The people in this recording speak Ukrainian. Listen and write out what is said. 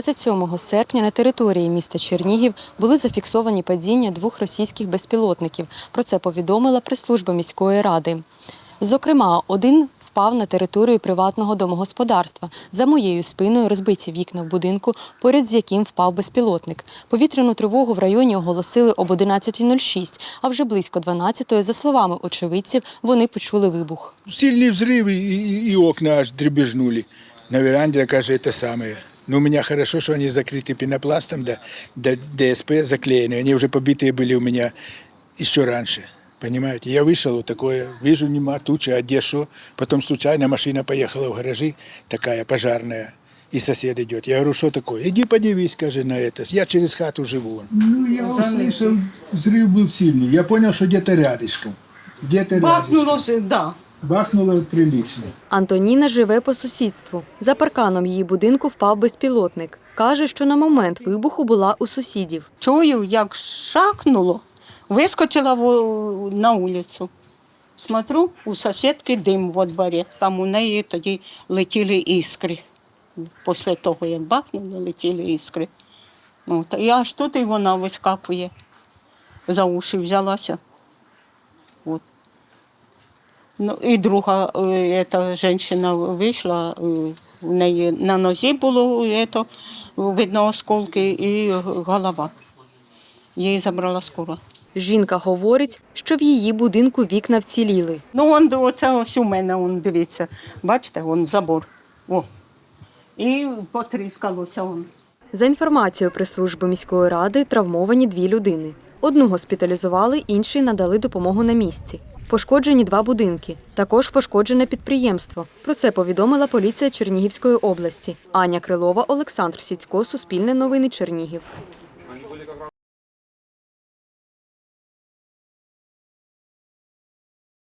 27 серпня на території міста Чернігів були зафіксовані падіння двох російських безпілотників. Про це повідомила прес-служба міської ради. Зокрема, один впав на територію приватного домогосподарства. За моєю спиною розбиті вікна в будинку, поряд з яким впав безпілотник. Повітряну тривогу в районі оголосили об 11.06, а вже близько 12.00, за словами очевидців, вони почули вибух. Сильный взрыв, и, и- и окна аж дребезжнули. На веранде, каже, это самое. Но у меня хорошо, что они закрыты пенопластом, да, да ДСП заклеены. Они уже побитые были у меня еще раньше. Понимаете? Я вышел, вот такое, вижу, нема тучи, а где шо? Потом случайно машина поехала в гаражи, такая пожарная, и сосед идет. Я говорю, что такое? Иди подивись, скажи, на это. Я через хату живу. Ну, я услышал, взрыв был сильный. Я понял, что где-то рядышком. Где-то Бахнуло, рядышком. ж, да. Бахнуло прилично. Антоніна живе по сусідству. За парканом її будинку впав безпілотник. Каже, що на момент вибуху була у сусідів. Чую, як шахнуло, вискочила на вулицю. Смотрю, у сусідки дим во дворі. Там у неї тоді летіли іскри. Після того, як бахнули, летіли іскри. От. І аж тут і вона вискакує. За уші взялася. От. Ну, і друга е, ета, жінка вийшла, е, у неї на нозі було ето, видно осколки і голова. Її забрала скоро. Жінка говорить, що в її будинку вікна вціліли. Ну, он, оце ось у мене, он, дивіться, бачите, он забор. О. І потріскалося. Он. За інформацією прес-служби міської ради, травмовані дві людини. Одну госпіталізували, іншій надали допомогу на місці. Пошкоджені два будинки. Також пошкоджене підприємство. Про це повідомила поліція Чернігівської області. Аня Крилова, Олександр Сіцько, Суспільне новини Чернігів.